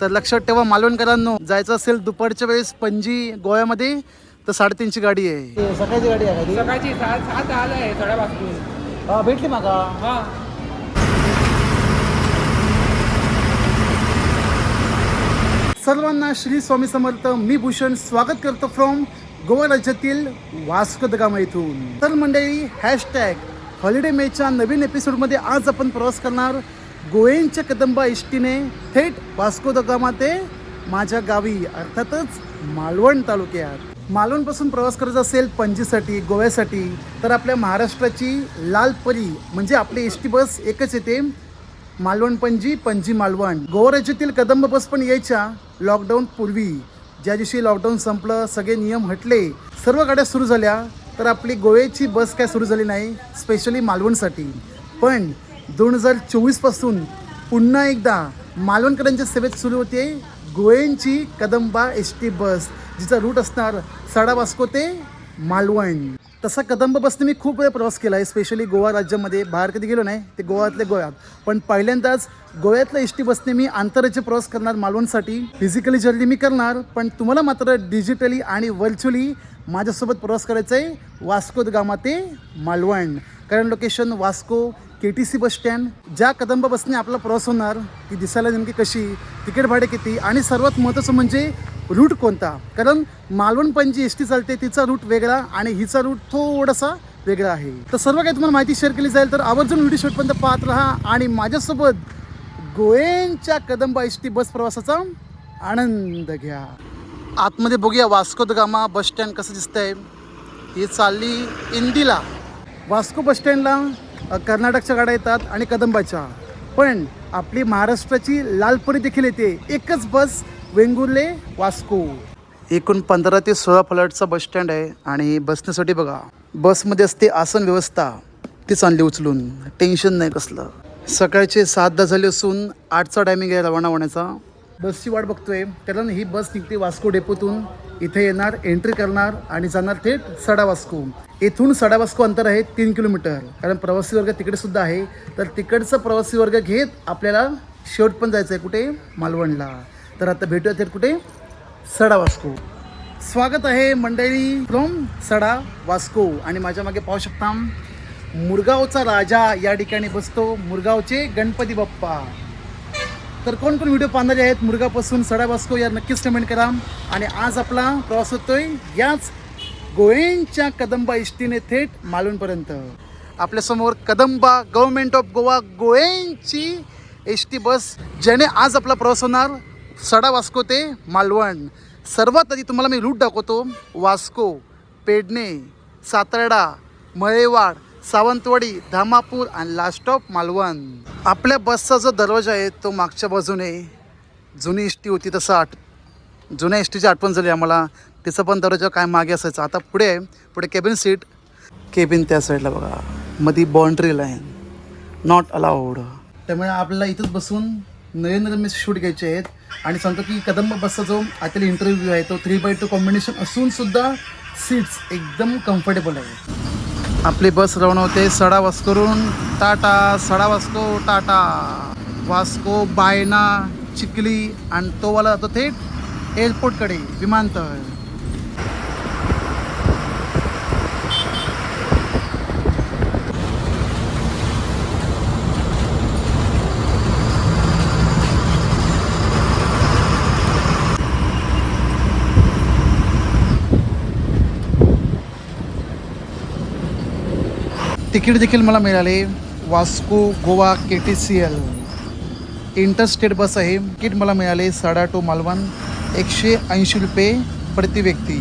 तर लक्षात ठेवा मालवणकरांनो जायचं असेल दुपारच्या वेळेस पणजी गोव्यामध्ये तर साडेतीनची गाडी आहे. सकाळची गाडी आहे सकाळची सात आहे साडेपाचून भेटली मागा. हा. सर्वांना श्री स्वामी समर्थ मी भूषण स्वागत करतो फ्रॉम गोवा राज्यातील वास्को द गामा इथून. तर मंडळी हॅशटॅग हॉलिडे मेच्या नवीन एपिसोडमध्ये आज आपण प्रवास करणार गोव्यांच्या कदंबा इष्टीने थेट वास्को द गामा ते माझ्या गावी अर्थातच मालवण तालुक्यात. मालवणपासून प्रवास करायचा असेल पणजीसाठी गोव्यासाठी तर आपल्या महाराष्ट्राची लाल परी म्हणजे आपली एस टी बस एकच येते मालवण पणजी पणजी मालवण. गोवा राज्यातील कदंब बस पण यायच्या लॉकडाऊन पूर्वी. ज्या दिवशी लॉकडाऊन संपलं सगळे नियम हटले सर्व गाड्या सुरू झाल्या तर आपली गोव्याची बस काय सुरू झाली नाही स्पेशली मालवणसाठी. पण दोन हजार चोवीसपासून पुन्हा एकदा मालवणकरांच्या सेवेत सुरू होते गोव्यांची कदंबा एस टी बस जिचा रूट असणार साडा वास्को ते मालवण. तसा कदंब बसने मी खूप वेळ प्रवास केला आहे स्पेशली गोवा राज्यामध्ये. बाहेर कधी गेलो नाही ते गोव्यातले गोव्यात. पण पहिल्यांदाच गोव्यातल्या एस टी बसने मी आंतरराज्य प्रवास करणार मालवणसाठी. फिजिकली जर्नी मी करणार पण तुम्हाला मात्र डिजिटली आणि व्हर्च्युअली माझ्यासोबत प्रवास करायचा आहे वास्को द गामा ते मालवण. कारण location Vasco K T C bus stand ज्या कदंब बसने आपला प्रवास होणार ती दिसायला नेमकी कशी तिकीट भाडे किती आणि सर्वात महत्त्वाचं म्हणजे रूट कोणता? कारण मालवण पणजी एस टी चालते तिचा रूट वेगळा आणि हिचा रूट थोडासा वेगळा आहे. तर सर्व काही तुम्हाला माहिती शेअर केली जाईल तर आवर्जून व्हिडिओ शॉटपर्यंत पाहत राहा आणि माझ्यासोबत गोयनच्या कदंबा एस टी बस प्रवासाचा आनंद घ्या. आतमध्ये बघूया वास्को द गामा बस स्टँड कसं दिसतंय. ही चालली इंदिला. वास्को बस स्टँडला कर्नाटकच्या गाड्या येतात आणि कदंबाच्या. पण आपली महाराष्ट्राची लालपरी देखील येते. एकच बस वेंगुर्ले वास्को. एकूण पंधरा ते सोळा फ्लॅटचा बस स्टँड आहे आणि बसण्यासाठी बघा बसमध्ये असते आसन व्यवस्था. तीच आणली उचलून. टेन्शन नाही कसलं. सकाळचे सात दहा झाले असून आठचा टायमिंग आहे रवाना होण्याचा. बसची वाट बघतोय. कारण ही बस निघते वास्को डेपोतून. इथे येणार एंट्री करणार आणि जाणार थेट सडा वास्को. येथून सडा वास्को अंतर आहे तीन किलोमीटर. कारण प्रवासी वर्ग तिकडे सुद्धा आहे. तर तिकडचं प्रवासी वर्ग घेत आपल्याला शेवट पण जायचं आहे कुठे? मालवणला. तर आता भेटूया थेट कुठे? सडा वास्को स्वागत आहे मंडळी फ्रॉम सडा वास्को आणि माझ्या मागे पाहू शकता मुरगावचा राजा या ठिकाणी बसतो मुरगावचे गणपती बाप्पा. तर कोण कोण व्हिडिओ पाहणारे आहेत मुरगापासून सडा वास्को या नक्कीच कमेंट करा. आणि आज आपला प्रवास होतोय याच गोयेंच्या कदंबा इष्टीने थेट मालवणपर्यंत आपल्यासमोर कदंबा गव्हर्नमेंट ऑफ गोवा गोयेंची एस टी बस ज्याने आज आपला प्रवास होणार सडा वास्को ते मालवण. सर्वात आधी तुम्हाला मी रूट दाखवतो. वास्को पेडणे सातारडा मळेवाड सावंतवाडी धामापूर आणि लास्ट स्टॉप मालवण. आपल्या बसचा जो दरवाजा आहे तो मागच्या बाजूने. जुनी एस टी होती तसा आठ जुन्या एस टीची आठवण झाली आम्हाला. तिचं पण दरवाजा काय मागे असायचं. आता पुढे आहे. पुढे केबिन सीट केबिन त्या साईडला बघा. मधी बाउंड्री लाईन नॉट अलाउड त्यामुळे आपल्याला इथंच बसून नरेंद्र शूट घ्यायचे आहेत. आणि सांगतो की कदंब बसचा जो आतील इंटरव्ह्यू आहे तो थ्री बाय टू कॉम्बिनेशन असून सुद्धा सीट्स एकदम कम्फर्टेबल आहे आपली बस रवाना होते सडा वास्कोरून टाटा सडा वास्को टाटा. वास्को बायना चिखली आणि तो वाला जातो थेट एअरपोर्टकडे विमानतळ. तिकीट देखील मला मिळाले. Vasco Goa K T C L interstate bus आहे तिकीट मला मिळाले. साडा टू मालवण. एकशे ऐंशी रुपये प्रति व्यक्ती.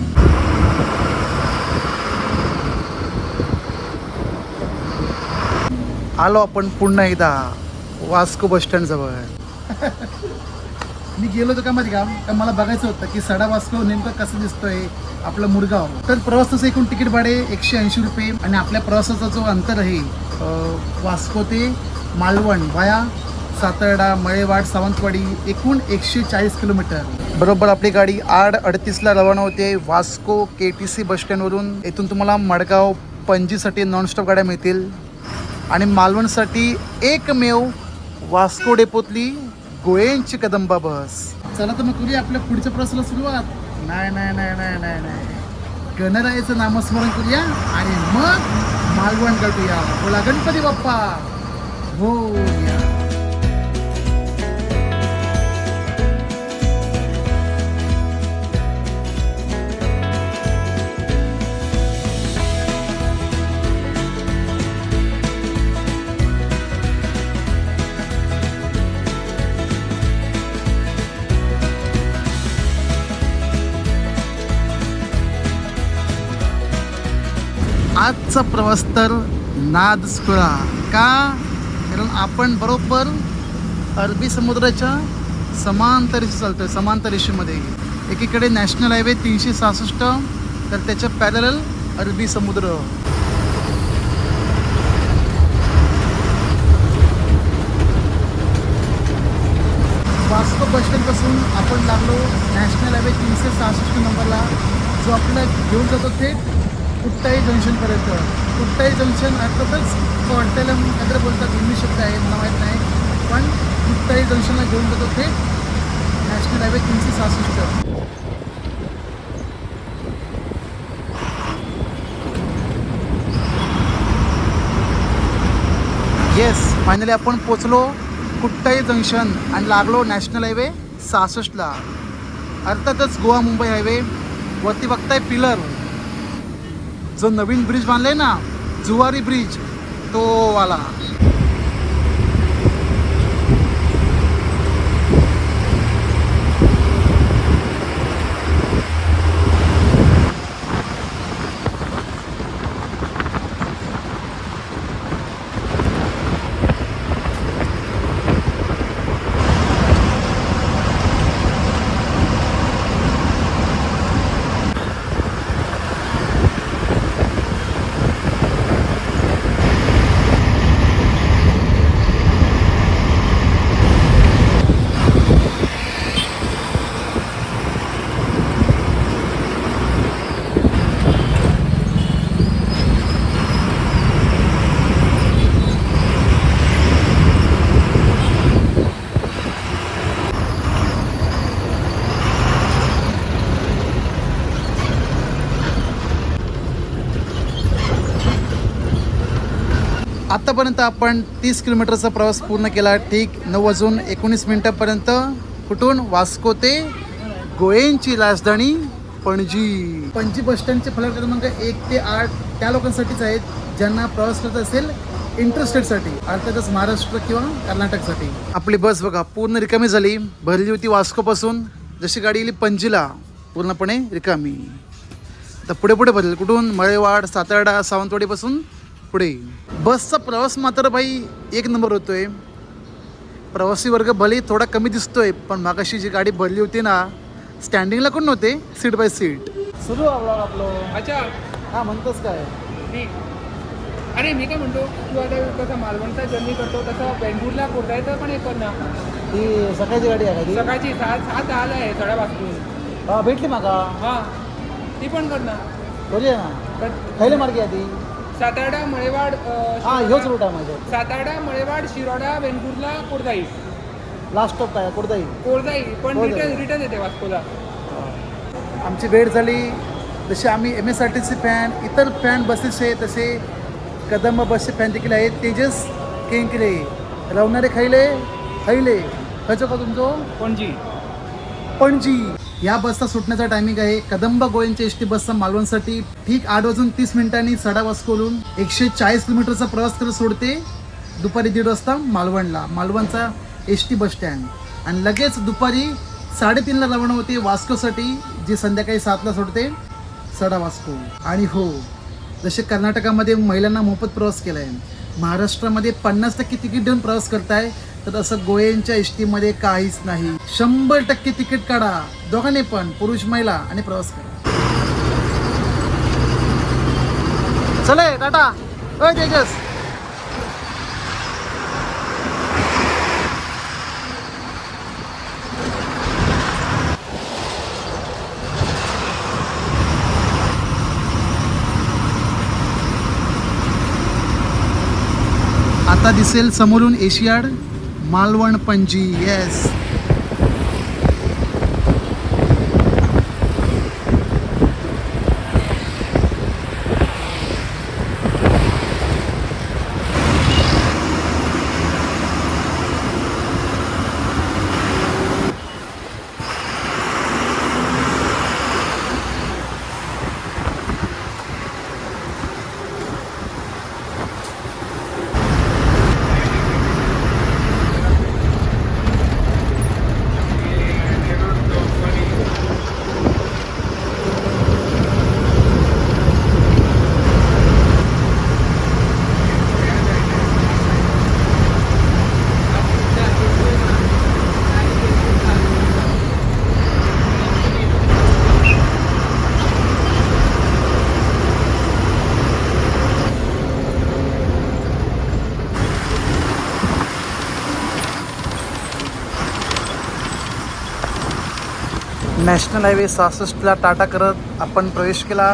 आलो आपण पुन्हा एकदा. वास्को बस स्टँडजवळ. मी गेलो होतो का माहिती का तर मला बघायचं होतं की सडा वास्को नेमकं कसं दिसतोय आपलं मुरगाव. तर प्रवासाचं एकूण तिकीट भाडे एकशे ऐंशी रुपये आणि आपल्या प्रवासाचा जो अंतर आहे वास्को ते मालवण वाया सातारडा मळेवाड सावंतवाडी एकूण एकशे चाळीस किलोमीटर. बरोबर आपली गाडी आठ अडतीसला रवाना होते Vasco K T C bus स्टँडवरून. इथून तुम्हाला मडगाव पणजीसाठी नॉनस्टॉप गाड्या मिळतील. आणि मालवणसाठी एकमेव वास्को डेपोतली गोयेंची कदंबा बस चला तर मग करूया आपल्या पुढच्या प्रवासाला सुरुवात. नाही नाही नाही नाही नाही नाही. गणरायाचं नामस्मरण करूया आणि मग मालवण गाठूया. बोला गणपती बाप्पा. हो. आजचा प्रवास तर नाद सुळा का? कारण आपण बरोबर अरबी समुद्राच्या समांतरीशी चालतोय समांतरीशीमध्ये. एकीकडे नॅशनल हायवे तीनशे सहासष्ट तर त्याच्या पॅरल अरबी समुद्र. वास्को बस स्टँडपासून आपण लागलो नॅशनल हायवे तीनशे सहासष्ट नंबरला जो आपल्याला घेऊन जातो थेट कुठताही जंक्शनपर्यंत कुठताही जंक्शन अर्थातच कॉन्टेलम काहीतरी बोलतात इंग्लिश शब्द आहे मला माहीत नाही. पण कुठताही जंक्शनला घेऊन जातो ते नॅशनल हायवे तीनशे सहासष्ट. येस फायनली आपण पोचलो कुट्टाई जंक्शन आणि लागलो नॅशनल हायवे सहासष्टला. अर्थातच गोवा मुंबई हायवे वरती बघताय पिलर जो नवीन ब्रिज बांधलाय ना जुवारी ब्रिज तो वाला. आत्तापर्यंत आपण तीस किलोमीटरचा प्रवास पूर्ण केला. ठीक नऊ वाजून एकोणीस मिनटापर्यंत. कुठून? वास्को ते गोयेंची राजधानी पणजी. पणजी बस स्टँडचे फलक क्रमांक एक ते आठ त्या लोकांसाठीच आहेत ज्यांना प्रवास करत असेल इंटरस्टेटसाठी अर्थातच महाराष्ट्र किंवा कर्नाटकसाठी. आपली बस बघा पूर्ण रिकामी झाली. भरली होती वास्कोपासून. जशी गाडी गेली पणजीला पूर्णपणे रिकामी. तर पुढे पुढे बदल. कुठून? मळेवाड सातारडा सावंतवाडीपासून पुढे. बसचा प्रवास मात्र भाई एक नंबर होतोय. प्रवासी वर्ग भले थोडा कमी दिसतोय पण मागाशी जी गाडी भरली होती ना स्टँडिंगला कोण नव्हते? सीट बाय सीट सुरू आपलं. अच्छा. हा म्हणतोस काय? अरे मी काय म्हणतो? तू आता कसं मालवणचा जर्नी करतो तसं बेंगळूरला कोटायचं पण एक कर ना. ती सकाळची गाडी आहे का सकाळची सात सात दहाला आहे साडेपाचून हा भेटली माका. हां. ती पण कर ना. करूया ना. खैले मार्गे आधी सातारडा मळेवाड हा ह्योच रूट आहे माझ्या सातारडा मळेवाड शिरोडा वेंगुर्ला कोरदाई लास्ट स्टॉप काय? कुठं कोरदाई पण कोरदाई. रिटर्न रिटर्न येते वास्कोला. आमची भेट झाली. जसे आम्ही M S R T C fan इतर फॅन बसेसचे तसे कदंबा बसचे फॅन देखील आहेत. तेजस केंकरे रवणारे खैले खैले. खयचो का तुमचो? पणजी. पणजी. या बसचा सुटण्याचा टायमिंग आहे. कदंब गोयंच्या एस टी बसचा मालवणसाठी ठीक आठ वाजून तीस मिनिटांनी सडा वास्कोलून एकशे चाळीस किलोमीटरचा प्रवास करत सोडते दुपारी दीड वाजता मालवणला. मालवणचा एस टी बस स्टँड आणि लगेच दुपारी साडेतीनला रवाना होते वास्कोसाठी जी संध्याकाळी सातला सोडते सडा वास्को आणि हो जसे कर्नाटकामध्ये महिलांना मोफत प्रवास केला आहे महाराष्ट्रामध्ये पन्नास टक्के तिकीट देऊन प्रवास करताय. तर असं गोयनच्या एस काहीच नाही. शंभर टक्के तिकीट काढा. दोघांनी पण पुरुष महिला आणि प्रवास करा. चले टाटा. अय तेजस. आता दिसेल समोरून Asiad. Malvan Panaji yes national highway सहासष्टला Tata करत आपण प्रवेश केला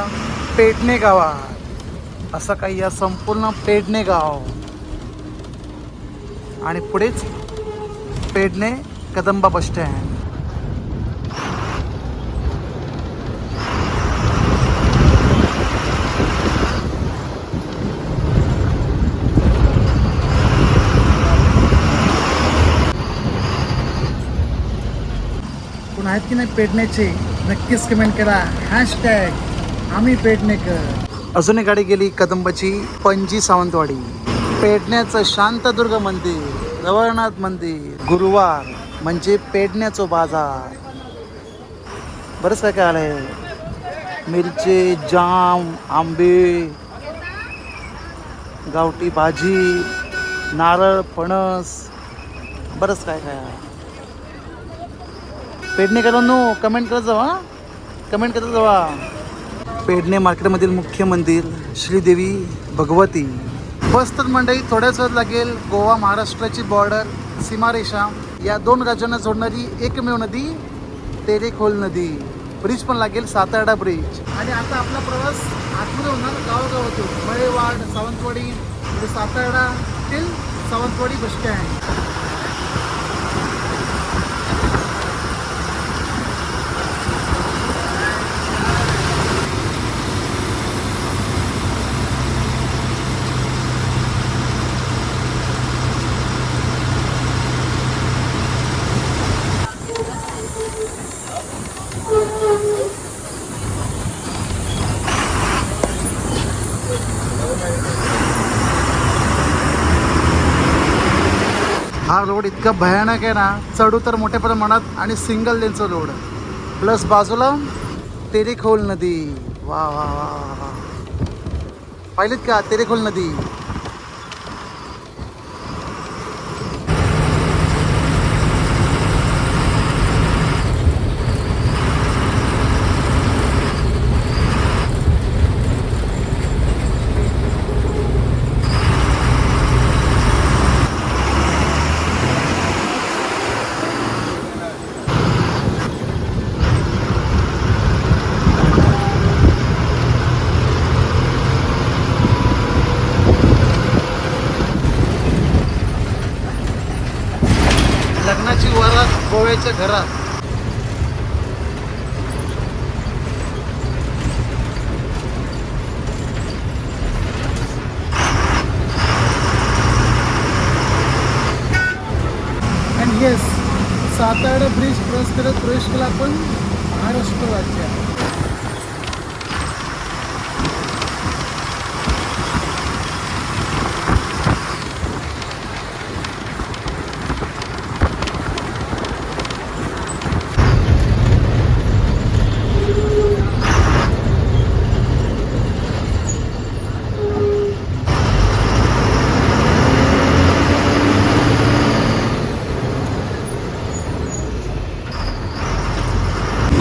पेडणे गावात असं काही या संपूर्ण पेडणे गाव आणि पुढेच पेडणे कदंबा बस स्टँड. आहेत की नाही पेडण्याचे? नक्कीच कमेंट करा. हॅशटॅग आम्ही पेडणेकर. अजून एक गाडी गेली कदंबाची पणजी सावंतवाडी. पेडण्याचं शांतदुर्ग मंदिर रवळनाथ मंदिर गुरुवार म्हणजे पेडण्याचो बाजार. बरंच काय काय आलंय. मिरचे जाम आंबे गावठी भाजी नारळ फणस बरंच काय काय आहे पेडणेकरांनो कमेंट करत जावा कमेंट करत जावा. पेडणे मार्केटमधील मुख्य मंदिर श्रीदेवी भगवती. बस तर मंडई थोड्याच वेळ लागेल. गोवा महाराष्ट्राची बॉर्डर सीमारेषा. या दोन राज्यांना जोडणारी एकमेव नदी तेरेखोल नदी. ब्रिज पण लागेल सातारडा ब्रिज आणि आता आपला प्रवास आतमध्ये होणार गावागावातून. मळेवाड सावंतवाडी म्हणजे Satarda till Sawantwadi bus stand हा रोड इतका भयानक आहे ना चढू तर मोठ्या प्रमाणात आणि सिंगल लेनचं रोड प्लस बाजूला तेरेखोल नदी. वा वा वा वा वा. पाहिलीत का तेरेखोल नदी लग्नाची वरात गोव्याच्या घरात. And yes Satara bridge cross करत प्रवेश केला आपण महाराष्ट्र राज्यात.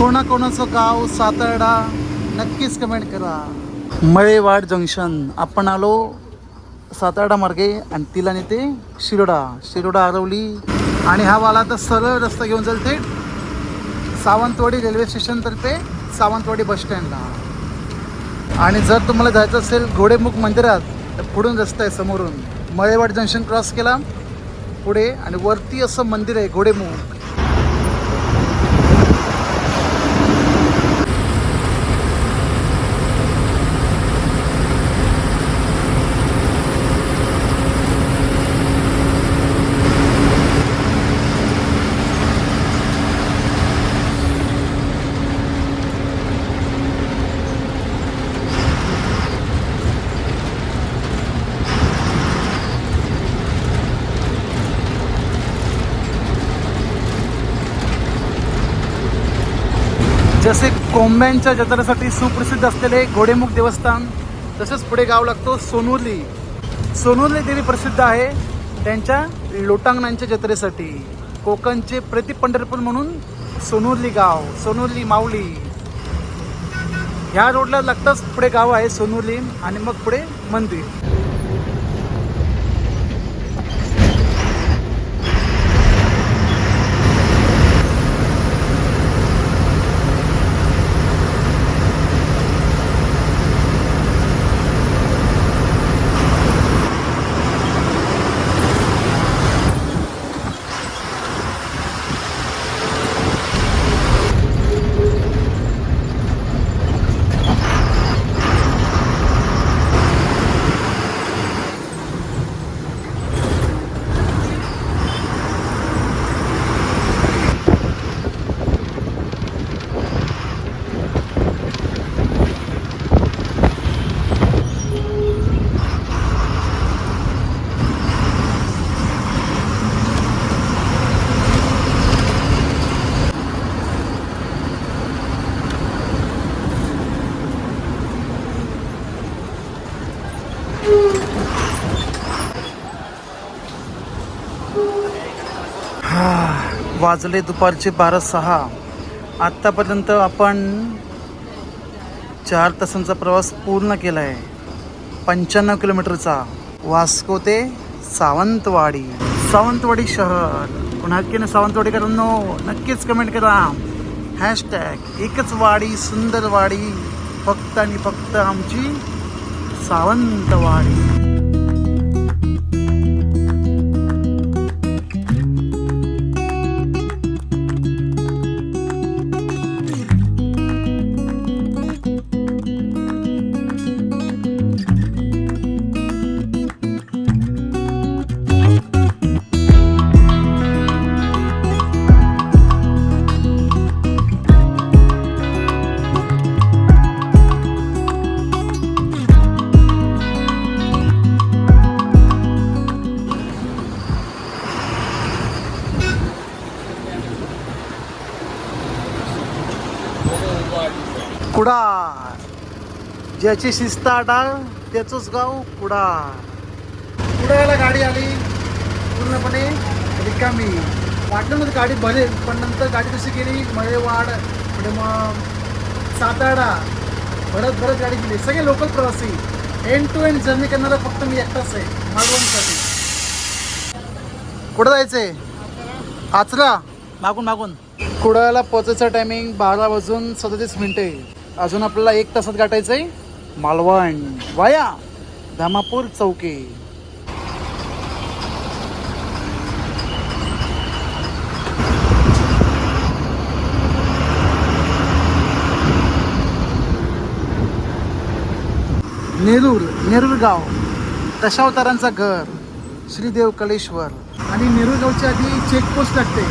कोणाकोणाचं गाव सातारडा नक्कीच कमेंट करा. मळेवाड जंक्शन आपण आलो सातारडा मार्गे आणि तिला नेते शिरोडा. शिरोडा आरवली आणि हा वाला तर सरळ रस्ता घेऊन जाईल थेट सावंतवाडी रेल्वे स्टेशनतर्फे सावंतवाडी बस स्टँडला आणि जर तुम्हाला जायचं असेल घोडेमुख मंदिरात तर पुढून रस्ता आहे समोरून. मळेवाड जंक्शन क्रॉस केला. पुढे आणि वरती असं मंदिर आहे घोडेमुख. जसे कोंब्यांच्या जत्रेसाठी सुप्रसिद्ध असलेले घोडेमुख देवस्थान तसेच पुढे गाव लागतो सोनुर्ली सोनुर्ली देवी प्रसिद्ध आहे त्यांच्या लोटांगणांच्या जत्रेसाठी. कोकणचे प्रति पंढरपूर म्हणून सोनुर्ली गाव सोनुर्ली माऊली. ह्या रोडला लागताच पुढे गाव आहे सोनुर्ली आणि मग पुढे मंदिर. वाजले दुपारचे बारा सहा. आत्तापर्यंत आपण चार तासांचा प्रवास पूर्ण केला आहे पंच्याण्णव किलोमीटरचा वास्को ते सावंतवाडी. सावंतवाडी शहर. पुन्हा नक्कीने सावंतवाडीकरांनो नक्कीच कमेंट करा. हॅशटॅग एकच वाडी सुंदर वाडी. फक्त आणि फक्त आमची सावंतवाडी. ज्याची शिस्त आडाळ त्याचंच गाव कुडाळ. कुडाळला गाडी आली पूर्णपणे रिकामी. वाटलं नव्हतं गाडी भरेल पण नंतर गाडी कशी गेली मळेवाड पुढे मग सातारा. भरत भरत गाडी गेली. सगळे लोकल प्रवासी. एंड टू एंड जर्नी करणारा फक्त मी एकटाच आहे मालवणसाठी. कुठं जायचंय? आचरा? मागून मागून. कुडाळला पोचायचं टायमिंग बारा वाजून सदतीस मिनिटे अजून आपल्याला एक तासात गाठायचं आहे मालवण वाया धामापूर चौकी. नेरूर नेरूरगाव दशावतारांचा घर श्रीदेव कलेश्वर. आणि नेरूरगावच्या आधी चेकपोस्ट लागते.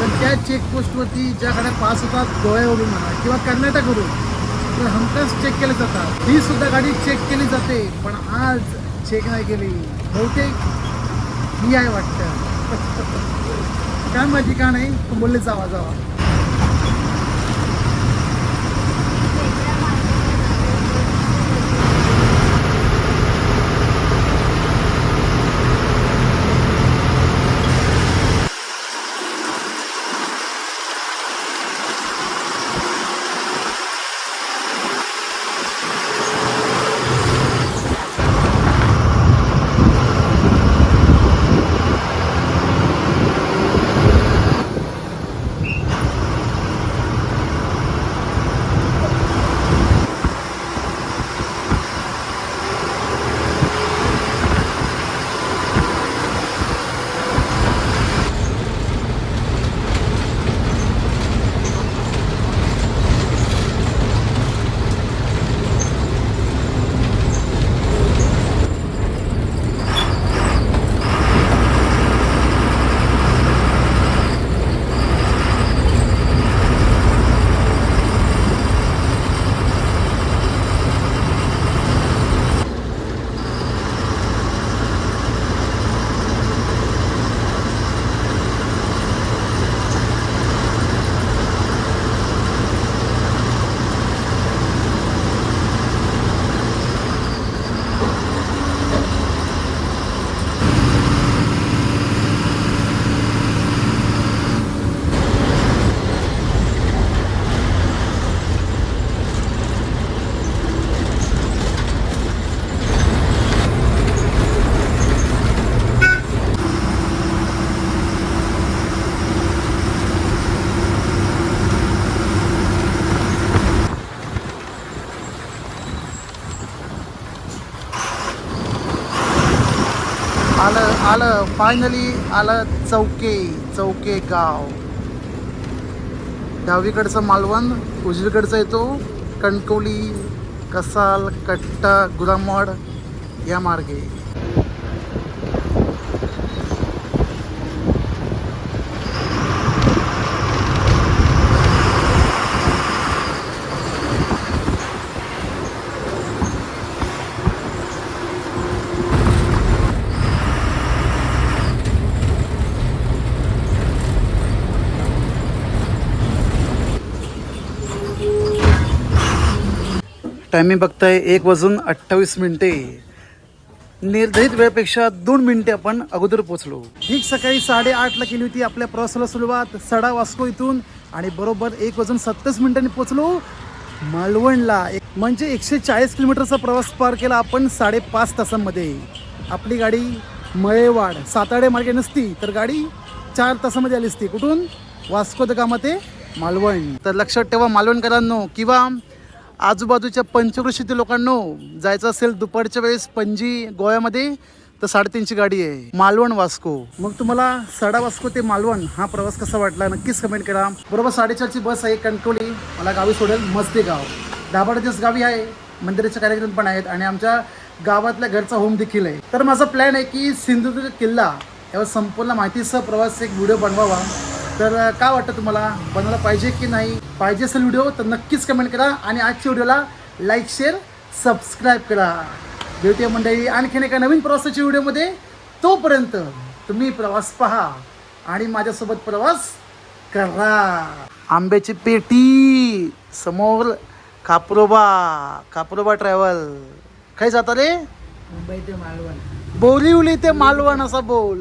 तर त्या चेकपोस्टवरती ज्या गाड्या पास होतात गोव्यावरून म्हणा किंवा कर्नाटकवरून तर हमखास चेक केले जातात ही सुद्धा गाडी चेक केली जाते पण आज चेक नाही केली. बहुतेक ही आहे वाटतं. काय माझी का नाही? तू बोलले जावा जावा. आलं फायनली आलं चौके चौके गाव. डावीकडचं मालवण उजवीकडचा येतो कणकवली कसाल कट्टा गुदामड या मार्गे. टायमिंग बघताय एक वाजून अठ्ठावीस मिनिटे. निर्धारित वेळेपेक्षा दोन मिनिटे आपण अगोदर पोहोचलो. ठीक सकाळी साडेआठला केली होती आपल्या प्रवासाला सुरुवात. सडा वास्को इथून आणि बरोबर एक वाजून सत्तावीस मिनिटांनी पोहोचलो. मालवणला एक- म्हणजे एकशे चाळीस किलोमीटरचा प्रवास पार केला आपण साडेपाच तासांमध्ये. आपली गाडी मळेवाड साताडे मार्गे नसती तर गाडी चार तासामध्ये आली असती. कुठून? वास्को द गामा ते मालवण. तर लक्षात ठेवा मालवणकरांनो किंवा आजूबाजूच्या पंचकृषीतील लोकांनो जायचं असेल दुपारच्या वेळेस पणजी गोव्यामध्ये तर साडेतीनची गाडी आहे. मालवण वास्को. मग तुम्हाला सडा वास्को ते मालवण हा प्रवास कसा वाटला? नक्कीच कमेंट करा. बरोबर साडेचारची बस आहे कणकवली. मला गावी सोडेल मस्ते गाव. दाभाडे गावी आहे. मंदिराचे कार्यक्रम पण आहेत आणि आमच्या गावातल्या घरचा होम देखील आहे. तर माझा प्लॅन आहे की सिंधुदुर्ग किल्ला यावर संपूर्ण माहितीसह प्रवास एक व्हिडिओ बनवावा. तर काय वाटतं तुम्हाला? बनवायला पाहिजे की नाही? पाहिजे असेल व्हिडिओ तर नक्कीच कमेंट करा आणि आजच्या व्हिडिओला लाईक शेअर सबस्क्राईब करा. भेटूया मंडळी आणखीन एका नवीन प्रवासाच्या व्हिडिओमध्ये तोपर्यंत तुम्ही प्रवास पहा आणि माझ्यासोबत प्रवास करा. आंब्याची पेटी समोर कापरोबा कापरोबा ट्रॅव्हल काय जाता रे? मुंबई ते मालवण. बोरिवली ते मालवण असा बोल.